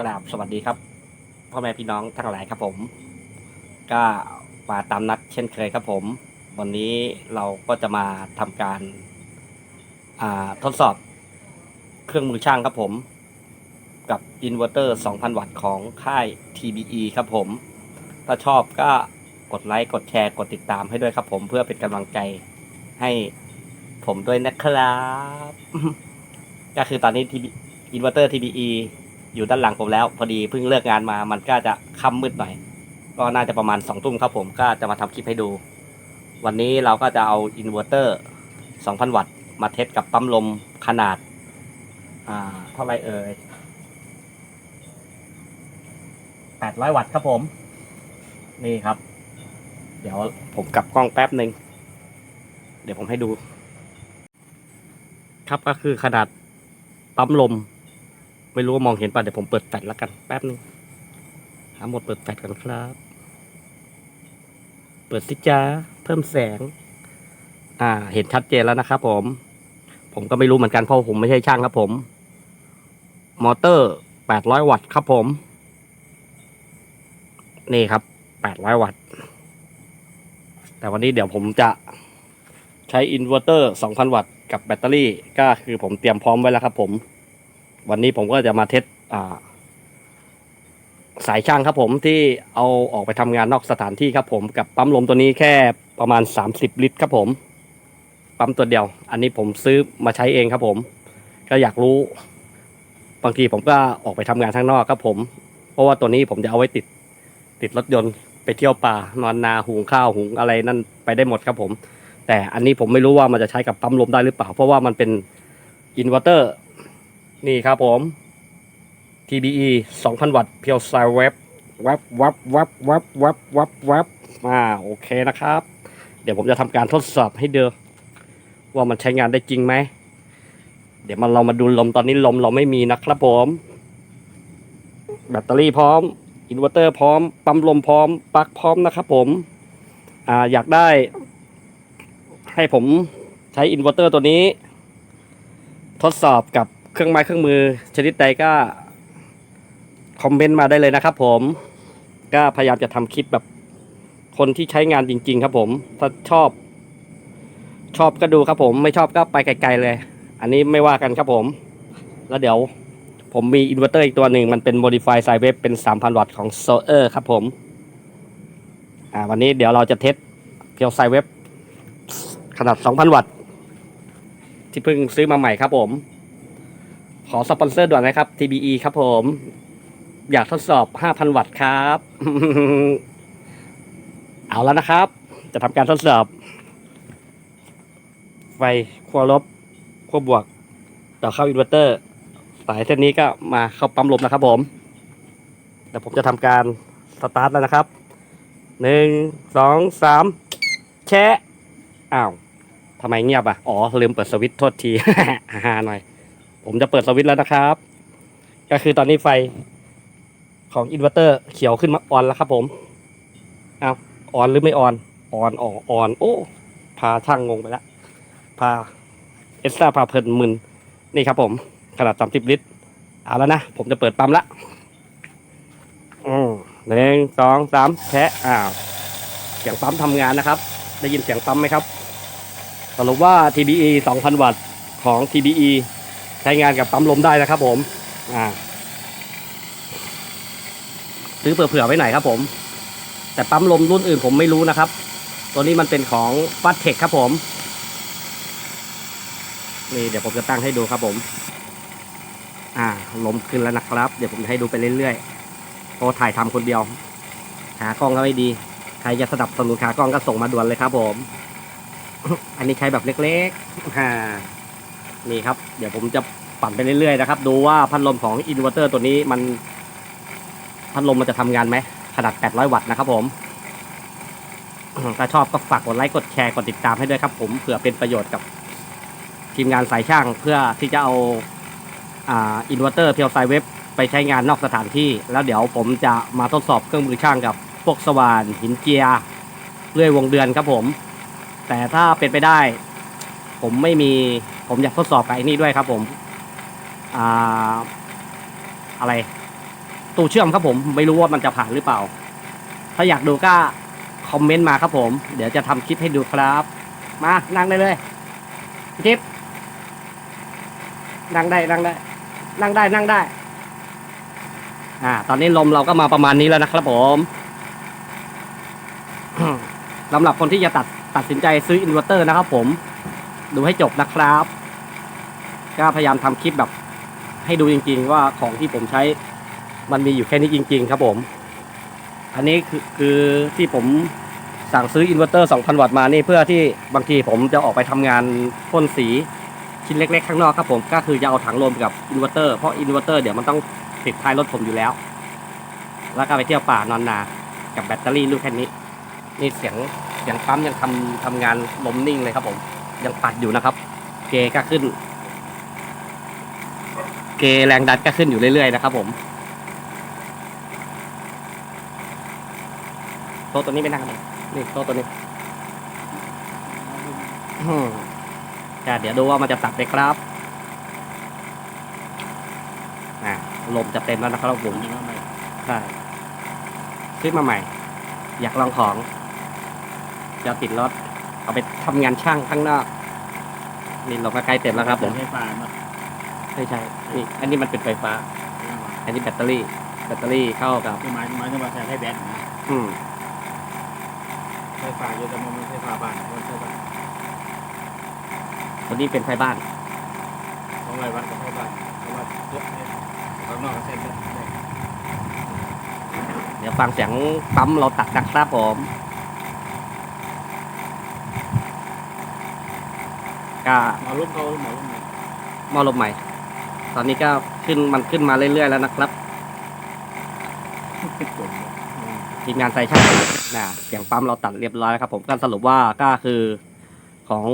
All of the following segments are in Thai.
กราบสวัสดีครับพ่อแม่พี่น้องทั้งหลายครับผม ก็มาตามนัดเช่นเคยครับผม วันนี้เราก็จะมาทำการทดสอบเครื่องมือช่างครับผม กับอินเวอร์เตอร์ 2,000 วัตต์ของค่าย TBE ครับผม ถ้าชอบก็กดไลค์ กดแชร์ กดติดตามให้ด้วยครับผมเพื่อเป็นกำลังใจให้ผมด้วยนะครับ ก็คือตอนนี้ TB อินเวอร์เตอร์ TBE อยู่ด้านหลังผมแล้ว พอดีเพิ่งเลิกงานมา มันก็จะค่ำมืดหน่อย ก็น่าจะประมาณสองทุ่มครับผมก็จะมาทำคลิปให้ดู วันนี้เราก็จะเอาอินเวอร์เตอร์ 2,000 วัตต์ มาเทสกับปั๊มลมขนาดอ่าเท่าไรเอ่ย800 วัตต์ครับผม นี่ครับ เดี๋ยวผมกลับกล้องแป๊บหนึ่ง เดี๋ยวผมให้ดู ครับก็คือขนาดปั๊มลม ไม่รู้ว่ามองเห็นป่ะเดี๋ยวผมเปิดแฟลชแล้วกันแป๊บหนึงหาหมดเปิดแฟลชกันครับ เปิดสิจ้าเพิ่มแสง อ่า เห็นชัดเจนแล้วนะครับผม ผมก็ไม่รู้เหมือนกันเพราะผมไม่ใช่ช่างครับผม มอเตอร์800วัตต์ครับผม นี่ครับ800วัตต์ แต่วันนี้เดี๋ยวผมจะใช้อินเวอร์เตอร์2,000วัตต์กับแบตเตอรี่ก็คือผมเตรียมพร้อมไว้แล้วครับผม วันนี้ผมก็จะมาเทสอ่าสายช่างครับผมที่เอาออกไปทำงานนอกสถานที่ครับผมกับปั๊มลมตัวนี้แค่ประมาณ 30 ลิตรครับผม ปั๊มตัวเดียว อันนี้ผมซื้อมาใช้เองครับผม ก็อยากรู้ บางทีผมก็ออกไปทำงานข้างนอกครับผม เพราะว่าตัวนี้ผมจะเอาไว้ติดติดรถยนต์ไปเที่ยวป่านอนนาหุงข้าวหุงอะไรนั่นไปได้หมดครับผม แต่อันนี้ผมไม่รู้ว่ามันจะใช้กับปั๊มลมได้หรือเปล่า เพราะว่ามันเป็นอินเวอร์เตอร์ นี่ครับผม TBE 2,000 วัตต์เพียวไซเว็บวับวับวับวับวับวับวับมาโอเคนะครับ เดี๋ยวผมจะทำการทดสอบให้ดูว่ามันใช้งานได้จริงไหม เดี๋ยวมันเรามาดูลมตอนนี้ลมเราไม่มีนะครับผม แบตเตอรี่พร้อม อินเวอร์เตอร์พร้อม ปั๊มลมพร้อม ปลั๊กพร้อมนะครับผม อ่าอยากได้ ให้ผมใช้อินเวอร์เตอร์ตัวนี้ ทดสอบกับ เครื่องไม้เครื่องมือชนิดใดก็คอมเมนต์มาได้เลยนะครับ ผมก็พยายามจะทำคลิปแบบคนที่ใช้งานจริง ๆ ครับ ผมถ้าชอบ ชอบก็ดูครับ ผมไม่ชอบก็ไปไกลๆเลย อันนี้ไม่ว่ากันครับผม แล้วเดี๋ยว ผมมีอินเวอร์เตอร์อีกตัวหนึ่งมันเป็น Modify s i w a v e เป็น 3,000 วัตต์ของ s o e r ครับ ผมอ่าวันนี้เดี๋ยวเราจะเทสเพียวไซเวฟขนาด 2,000 วัตต์ที่เพิ่งซื้อมาใหม่ครับผม ขอสปอนเซอร์ด่วนนะครับ TBE ครับผม อยากทดสอบ 5,000 วัตต์ครับ เอาแล้วนะครับ จะทำการทดสอบ ไฟขั้วลบขั้วบวก ต่อเข้าอินเวอร์เตอร์ สายเส้นนี้ก็มาเข้าปั๊มลมนะครับผมเดี๋ยวผมจะทำการสตาร์ทแล้วนะครับหนึ่งสองสามแชะอ้าวทำไมเงียบอะ อ๋อ ลืมเปิดสวิตช์โทษทีฮาหน่อย ผมจะเปิดสวิตช์แล้วนะครับ ก็คือตอนนี้ไฟของอินเวอร์เตอร์เขียวขึ้นมาออนแล้วครับผมอ้าวออนหรือไม่ออนออนออกออน โอ้ พาช่างงงไปแล้ว พาเอสตาพาเพลินมึนนี่ครับผมขนาด30ลิตร เอาแล้วนะ ผมจะเปิดปั๊มละอืมหนึ่งสองสามแชะอ้าว เสียงปั๊มทำงานนะครับ ได้ยินเสียงปั๊มไหมครับ สรุปว่า TBE 2,000 วัตต์ของ TBE ใช้งานกับปั๊มลมได้นะครับผมอ่าซื้อเผื่อๆไว้หน่อยครับผม แต่ปั๊มลมรุ่นอื่นผมไม่รู้นะครับ ตัวนี้มันเป็นของฟัตเทคครับผม นี่เดี๋ยวผมจะตั้งให้ดูครับผม อ่า ลมขึ้นแล้วนะครับ เดี๋ยวผมจะให้ดูไปเรื่อยๆเพราะถ่ายทำคนเดียว หากล้องก็ไม่ดี ใครจะสนับสนุนขากล้องก็ส่งมาด่วนเลยครับผม อันนี้ใช้แบบเล็กๆอ่านี่ครับ เดี๋ยวผมจะ ปั่นไปเรื่อยๆนะครับ ดูว่าพัดลมของอินเวอร์เตอร์ตัวนี้มัน พัดลมมันจะทำงานไหมขนาด 800 วัตต์นะครับผมถ้าชอบก็ฝากกดไลค์กดแชร์กดติดตามให้ด้วยครับ ผมเผื่อเป็นประโยชน์กับทีมงานสายช่างเพื่อที่จะเอาอินเวอร์เตอร์เพียวไซเว็บไปใช้งานนอกสถานที่ แล้วเดี๋ยวผมจะมาทดสอบเครื่องมือช่างกับพวกสว่านหินเจียเลื่อยวงเดือนครับผม แต่ถ้าเป็นไปได้ ผมไม่มีผมอยากทดสอบกับไอ้นี่ด้วยครับผม อ่าอะไร ตู้เชื่อมครับผมไม่รู้ว่ามันจะผ่านหรือเปล่า ถ้าอยากดูก็คอมเมนต์มาครับผม เดี๋ยวจะทำคลิปให้ดูครับ มานั่งได้เลยพี่ทิพย์นั่งได้นั่งได้ นั่งได้นั่งได้ อ่า ตอนนี้ลมเราก็มาประมาณนี้แล้วนะครับผมสำหรับคนที่จะตัดตัดสินใจซื้ออินเวอร์เตอร์นะครับผม ดูให้จบนะครับ ก็พยายามทำคลิปแบบ ให้ดูจริง ๆ ว่าของที่ผมใช้มันมีอยู่แค่นี้จริง ๆ ครับผม อันนี้คือคือที่ผมสั่งซื้ออินเวอร์เตอร์ 2,000 วัตต์มานี่เพื่อที่บางทีผมจะออกไปทำงานพ่นสีชิ้นเล็ก ๆ ข้างนอกครับผมก็คือจะเอาถังลมกับอินเวอร์เตอร์เพราะอินเวอร์เตอร์เดี๋ยวมันต้องติดท้ายรถผมอยู่แล้ว แล้วก็ไปเที่ยวป่านอนนากับแบตเตอรี่ลูกแค่นี้ นี่เสียงเสียงปั๊มยังทำทำงานลมนิ่งเลยครับผม ยังปัดอยู่นะครับ เกก็ขึ้น เกแรงดันก็ขึ้นอยู่เรื่อยๆนะครับผมโต๊ะตัวนี้ไม่นั่งเลยนี่โต๊ะตัวนี้อืมจ้ะเดี๋ยวดูว่ามันจะตัดไหมครับอ่าลมจะเต็มแล้วนะครับผมใช่ซื้อมาใหม่ อยากลองของจะติดรถเอาไปทำงานช่างข้างนอกนี่เราก็ใกล้เต็มแล้วครับผม ไฟฟ้าเนาะไม่ใช่นี่อันนี้มันเป็นไฟฟ้า อันนี้แบตเตอรี่ แบตเตอรี่เข้ากับคือหมายหมายถึงว่าใช้ไฟแบตนะอืมไฟฟ้าเยอะแต่มันไม่ไฟฟ้าบ้านมันไฟฟ้าตัวนี้เป็นไฟบ้านสองร้อยวัตต์ก็ไฟบ้านเพราะว่าเยอะเนี่ยข้างนอกก็เส้นเยอะเดี๋ยวฟังเสียงปั๊มเราตัดนะครับผมก็หมอรุ่มเขาหมอรุ่มเนี่ยหมอลมใหม่ ตอนนี้ก็ขึ้นมันขึ้นมาเรื่อยๆแล้วนะครับจบเลยอืมทีมงานไซช่างนะเสียงปั๊มเราตัดเรียบร้อยแล้วครับผมก็สรุปว่าก็คือของ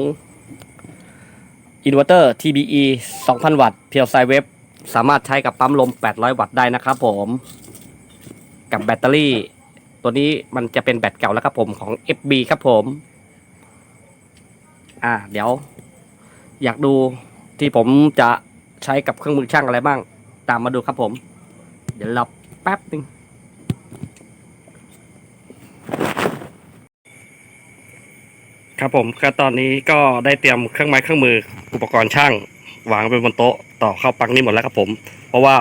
อินเวอร์เตอร์ TBE 2,000 วัตต์เพียวไซเวฟสามารถใช้กับปั๊มลม 800 วัตต์ได้นะครับผม กับแบตเตอรี่ ตัวนี้มันจะเป็นแบตเก่าแล้วครับผมของ FB ครับผม อ่า เดี๋ยว อยากดูที่ผมจะ ใช้กับเครื่องมือช่างอะไรบ้าง ตามมาดูครับผม เดี๋ยวรอแป๊บหนึ่งครับผมก็ตอนนี้ก็ได้เตรียมเครื่องไม้เครื่องมืออุปกรณ์ช่างวางไว้บนโต๊ะต่อเข้าปลั๊กนี้หมดแล้วครับผม เพราะว่า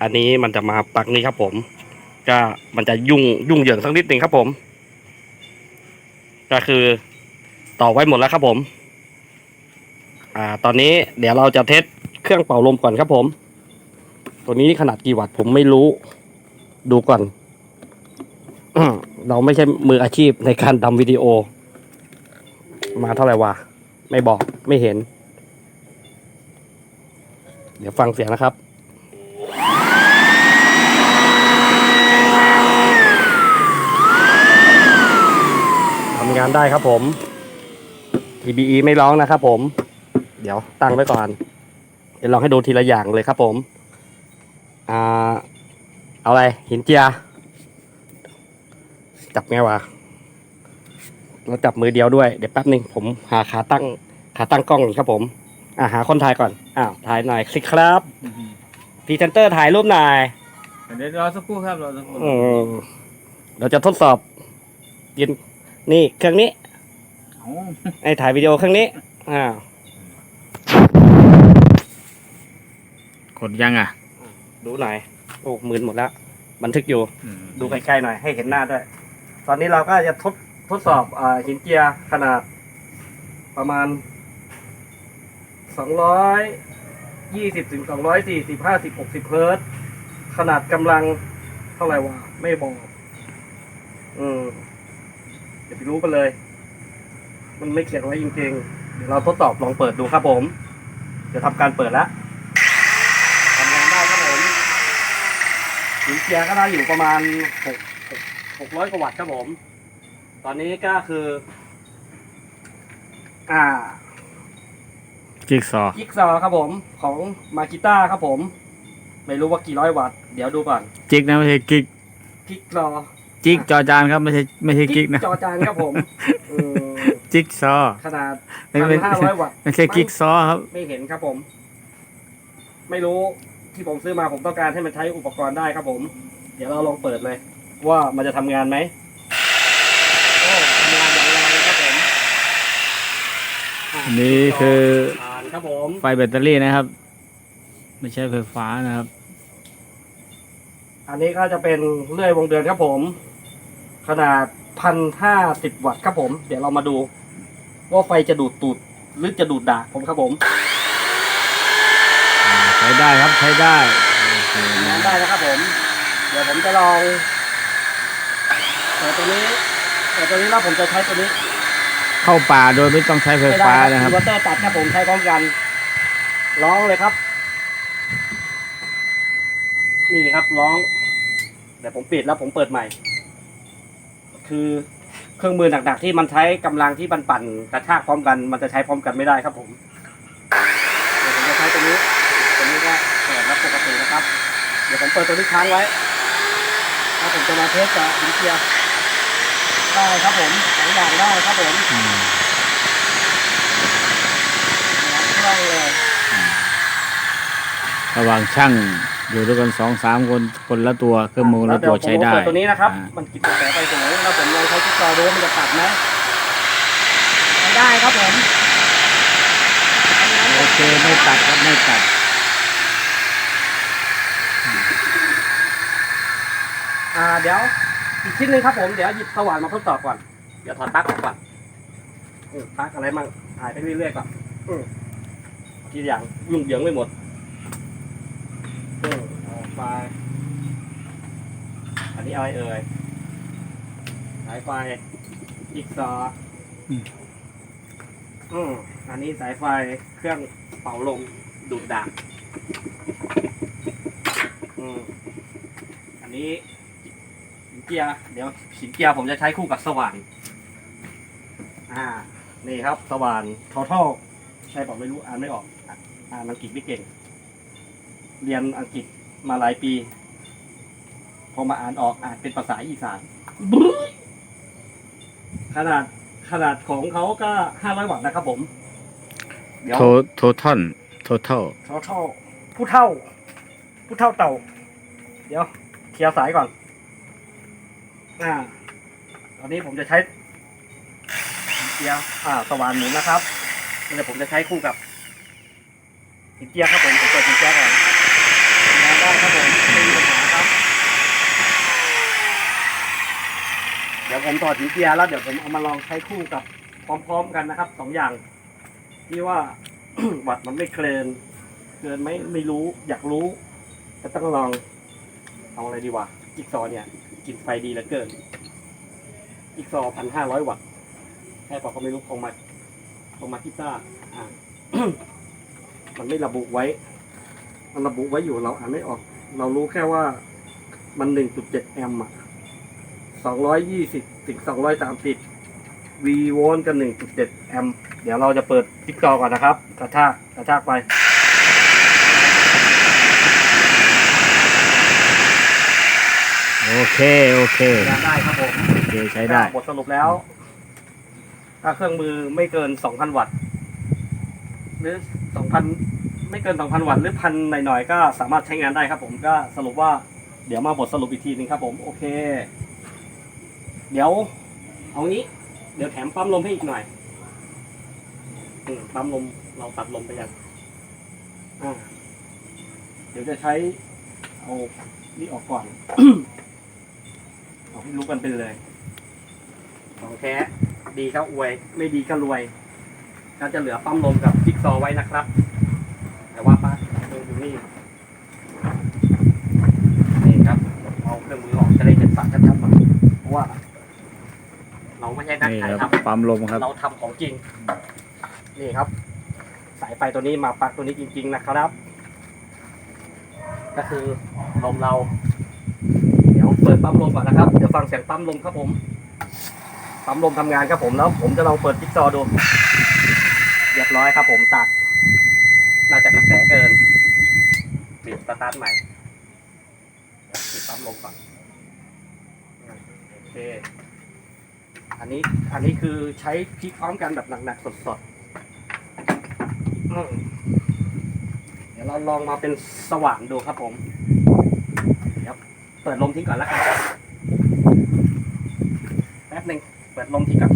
อันนี้มันจะมาปลั๊กนี้ครับผม ก็มันจะยุ่งยุ่งเหยิงสักนิดหนึ่งครับผม ก็คือต่อไว้หมดแล้วครับผม อ่าตอนนี้เดี๋ยวเราจะเทส เครื่องเป่าลมก่อนครับผม ตัวนี้ขนาดกี่วัตต์ผมไม่รู้ ดูก่อน เราไม่ใช่มืออาชีพในการทำวิดีโอ มาเท่าไหร่วะ ไม่บอกไม่เห็น เดี๋ยวฟังเสียงนะครับทำงานได้ครับผม TBE ไม่ร้องนะครับผม เดี๋ยวตั้งไว้ก่อน เดี๋ยวลองให้ดูทีละอย่างเลยครับผมอ่าเอาอะไรหินเจียจับไงวะเราจับมือเดียวด้วยเดี๋ยวแป๊บหนึ่งผมหาขาตั้งขาตั้งกล้องอยู่ครับผม อ่าหาคนถ่ายก่อนอ้าวถ่ายหน่อยสิครับพรีเซนเตอร์ถ่ายรูปหน่อยเดี๋ยวรอสักครู่ครับรอสักครู่อืมเราจะทดสอบยินนี่เครื่องนี้เอาไอ้ถ่ายวิดีโอเครื่องนี้อ้าว กดยังอะ ดูหน่อยโอ้มืนหมดแล้วบันทึกอยู่อืมดูใกล้ๆหน่อยให้เห็นหน้าด้วย ตอนนี้เราก็จะทดทดสอบอาหินเจียขนาด ประมาณสองร้อยยี่สิบถึงสองร้อยสี่สิบห้าสิบหกสิบเฮิร์ตซ์ขนาดกำลังเท่าไหร่วะไม่บอกอืมเดี๋ยวไปรู้กันเลย มันไม่เขียนไว้จริงๆ เดี๋ยวเราทดสอบลองเปิดดูครับผมจะทำการเปิดแล้วทำงานได้ครับผม หินเจียก็ได้อยู่ประมาณหกหกร้อยกว่าวัตต์ครับผม ตอนนี้ก็คือ อ่าจิ๊กซอว์กิกซอว์ครับผมของมากิต้าครับผม ไม่รู้ว่ากี่ร้อยวัตต์เดี๋ยวดูก่อนจิ๊กนะไม่ใช่กิ๊กกิกซอว์จิ๊กจอจานครับไม่ใช่ไม่ใช่กิ๊กนะจอจานครับผมเออจิ๊กซอว์ขนาดไม่พัไม่นห้าร้อยวัตต์ไม่ใช่กิ๊กซอว์ครับ ไม่เห็นครับผม ไม่รู้ ทที่ผมซื้อมาผมต้องการให้มันใช้อุปกรณ์ได้ครับผม เดี๋ยวเราลองเปิดเลย ว่ามันจะทำงานไหมโอ้ทำงานอย่างไรครับผมะอันนี้คือ ผ่านครับผม ไฟแบตเตอรี่นะครับ ไม่ใช่ไฟฟ้านะครับ อันนี้ก็จะเป็นเลื่อยวงเดือนครับผม ขนาดพันห้าสิบวัตต์ครับผม เดี๋ยวเรามาดู ว่าไฟจะดูดตูดหรือจะดูดด่าผมครับผม ใช้ได้ครับใช้ได้โอเคทำงานะนได้นะครับผม เดี๋ยวผมจะลองเปิดตัวนี้เปิดตัวนี้แล้วผมจะใช้ตัวนี้เข้าป่าโดยไม่ต้องใช้ไฟฟ้านะครับอินเวอร์เตอร์ตัดครับผมใช้พร้อมกันร้องเลยครับ นี่ครับร้องเดี๋ยวผมปิดแล้วผมเปิดใหม่ คือเครื่องมือหนักๆที่มันใช้กำลังที่มันปั่นกระชากพร้อมกัน มันจะใช้พร้อมกันไม่ได้ครับผมเดี๋ยวผมจะใช้ตัวนี้ ตัวนี้ก็เปิดรับปกตินะครับ เดี๋ยวผมเปิดตัวนี้ค้างไว้แล้วผมจะมาเทสกับหินเกียร์ได้ครับผมสองอย่างได้ครับผมอืมคล่องเลยระหว่างช่างอยู่ด้วยกันสองสามคนคนละตัวเครื่องมือละตัวใช้ได้เยวผมเปิดตัวนี้นะครับอ่ามันกินกระแสไฟสูงแล้วผมลองใช้จิ๊กซอว์ดูว่ามันจะตัดไหมใช้ได้ครับผม โอเคไม่ตัดครับไม่ตัด อ่าเดี๋ยวอีกชิ้นหนึ่งครับผมเดี๋ยวหยิบสว่านมาทดสอบก่อน เดี๋ยวถอดปลั๊กออกก่อนอืมปลั๊กอะไรมั่งถ่ายไปเรื่อยๆก่อนอืมทีละอย่างยุ่งเหยิงไม่หมดอืมออกไปอันนี้อะไรเอ่ยสายไฟจิ๊กซอว์อืม อืมอันนี้สายไฟเครื่องเป่าลมดูดด่างอืมอันนี้หิน เจียร์เดี๋ยวหินเจียร์ผมจะใช้คู่กับสว่านอ่า นี่ครับสว่าน total ใช่ผมไม่รู้อ่านไม่ออกอะอ่านอังกฤษไม่เก่ง เรียนอังกฤษมาหลายปี พอมาอ่านออกอ่านเป็นภาษาอีสานบึ้ยขนาดขนาดของเขาก็ห้าร้อยวัตต์นะครับผม เดี๋ยวโทโททอนโทเทล total ผู้เท่า ผู้เท่าเต่า เดี๋ยวเคลียร์สายก่อน อ่าตอนนี้ผมจะใช้เจียร์อ่าสว่านหมุนนะครับนี่ผมจะใช้คู่กับหินเจียร์ครับผมผมเปิดหินเจียร์ก่อนงานได้ครับผมไม่มีปัญหาครับ เดี๋ยวผมถอดหินเจียร์แล้วเดี๋ยวผมเอามาลองใช้คู่กับพร้อมๆกันนะครับสองอย่างที่ว่าวัดมันไม่เคลนเกินไหมไม่รู้อยากรู้จะต้องลองเอาอะไรดีวะจิ๊กซอเนี่ย กินไฟดีเหลือเกินจิ๊กซอพันห้าร้อยวัตต์แค่บอกก็ไม่รู้คงมาคงมาที่ต้าอ่ามันไม่ระบุไว้ มันระบุไว้อยู่เราอ่านไม่ออก เรารู้แค่ว่ามันหนึ่งจุดเจ็ดแอมป์อะสองร้อยยี่สิบถึงสองร้อยสามสิบวีโวลต์กับหนึ่งจุดเจ็ดแอมป์เดี๋ยวเราจะเปิดจิ๊กซอก่อนนะครับ กระชากกระชากไป โอ เคโอเคงานได้ครับผมโอเคใช้ได้บทสรุปแล้ว ถ้าเครื่องมือไม่เกิน 2,000 วัตต์ หรือ 2,000 ไม่เกิน 2,000 วัตต์หรือพันหน่อยๆ ก็สามารถใช้งานได้ครับผมก็สรุปว่าเดี๋ยวมาบทสรุปอีกทีหนึงครับผมโอเค เดี๋ยว เอางี้ เดี๋ยวแถมปั๊มลมให้อีกหน่อยอืมปั๊มลมเราตัดลมไปยังอ่าเดี๋ยวจะใช้เอานี่ออกก่อน เอาให้รู้กันไปเลย ของแท้ดีก็อวย ไม่ดีก็รวยก็จะเหลือปั๊มลมกับจิ๊กซอว์ไว้นะครับ แต่ว่าป้าเดินอยู่นี่นี่ครับเอาเครื่องมือออกจะได้เห็นสักชัดๆหน่อยเพราะว่า เราไม่ใช่นักนี่ถ่ายครับ ทำปั๊มลมครับ เราทำของจริง นี่ครับ สายไฟตัวนี้มาปลั๊กตัวนี้จริง ๆ นะครับ ก็คือลมเราเดี๋ยวเปั๊มลมก่อนนะครับ เดี๋ยวฟังเสียงปั๊มลมครับผม ปั๊มลมทำงานครับผมแล้ว ผมจะลองเปิดจิ๊กซอดูเรียบร้อยครับผมตัด น่าจะกระแสเกินปิดสตาร์ทใหม่ปิดปั๊มลมก่อนโอเค อันนี้ อันนี้คือใช้พลิกพร้อมกันแบบหนักๆสดๆ เดี๋ยวเราลองมาเป็นสว่านดูครับผม เปิดลมทิ้งก่อนแล้วกันแป๊บหนึ่งเปิดลมทิ้งก่อน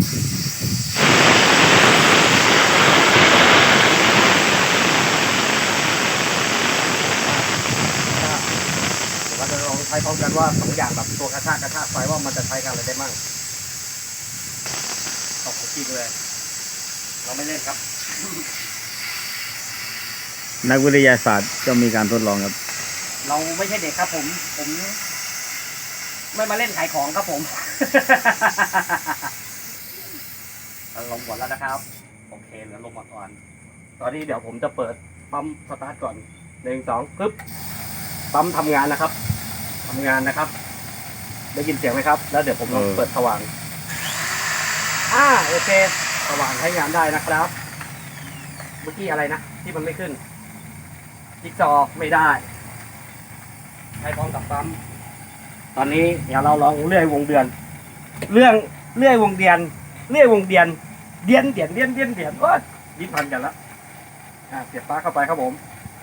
เดี๋ยวเราจะลองใช้พร้อมกันว่าสองอย่างแบบตัวกระชากกระชากไฟว่ามันจะใช้กันอะไรได้มั่งตบจริงเลย เราไม่เล่นครับ นักวิทยาศาสตร์ก็มีการทดลองครับ เราไม่ใช่เด็กครับผมผม ไม่มาเล่นขายของครับผมลงก่อนแล้วนะครับ โอเคเหลือลงมาก่อน ตอนนี้เดี๋ยวผมจะเปิดปั๊มสตาร์ทก่อนหนึ่งสองปึ๊บปั๊มทำงานนะครับทำงานนะครับ ได้ยินเสียงไหมครับ แล้วเดี๋ยวผมลองเปิดสว่างอ่าโอเคสว่างใช้งานได้นะครับ เมื่อกี้อะไรนะที่มันไม่ขึ้นจิ๊กซอไม่ได้ใช้พร้อมกับปั๊ม ตอนนี้เดี๋ยวเราลองเลื่อยวงเดือน เรื่องเลื่อยวงเดือนเลื่อยวงเดือนเดียนเดียนเดียนเดียนเดียนโอ้ยยิ้มพันกันแล้วอ่าเสียบปลั๊กเข้าไปครับผม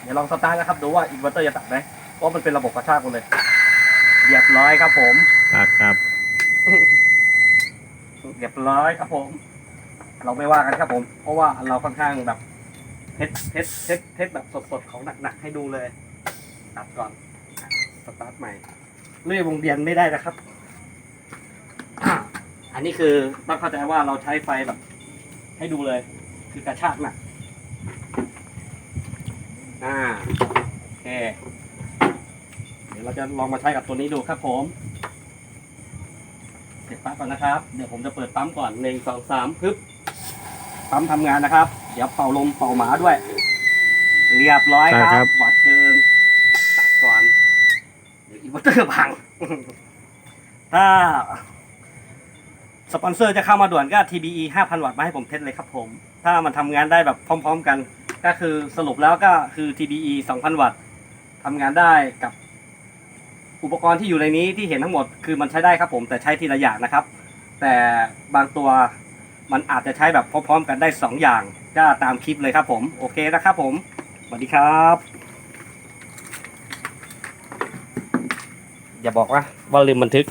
เดี๋ยวลองสตาร์ทนะครับดูว่าอินเวอร์เตอร์จะตัดไหมเพราะมันเป็นระบบกระชากหมดเลยเรียบร้อยครับผมครับครับเรียบร้อยครับผม เราไม่ว่ากันครับผม เพราะว่าเราค่อนข้างแบบเทสเทสเทสเทสแบบสดๆของหนักๆให้ดูเลย ตัดก่อนอะสตาร์ทใหม่ เลื่อยวงเดียนไม่ได้นะครับอะอันนี้คือต้องเข้าใจว่าเราใช้ไฟแบบ ให้ดูเลย คือกระชากหนักอ่าโอเค เดี๋ยวเราจะลองมาใช้กับตัวนี้ดูครับผม เสร็จปั๊บก่อนนะครับ เดี๋ยวผมจะเปิดปั๊มก่อนหนึ่งสองสามปึ๊บปั๊มทำงานนะครับ เดี๋ยวเป่าลมเป่าหมาด้วย เรียบร้อยคครัรับบหวัดเกินตัดก่อน เดี๋ยวอีเวอร์เตอร์พัง ถ้า สปอนเซอร์จะเข้ามาด่วนก็ TBE 5,000 วัตต์มาให้ผมเทสเลยครับผม ถ้ามันทำงานได้แบบพร้อม ๆ กัน ก็คือสรุปแล้วก็คือ TBE 2,000 วัตต์ทำงานได้กับอุปกรณ์ที่อยู่ในนี้ที่เห็นทั้งหมดคือมันใช้ได้ครับผมแต่ใช้ทีละอย่างนะครับ แต่บางตัวมันอาจจะใช้แบบพร้อมๆ กันได้ 2 อย่างก็ตามคลิปเลยครับผม โอเคนะครับผมสวัสดีครับ อย่าบอกว่าว่าลืมบันทึก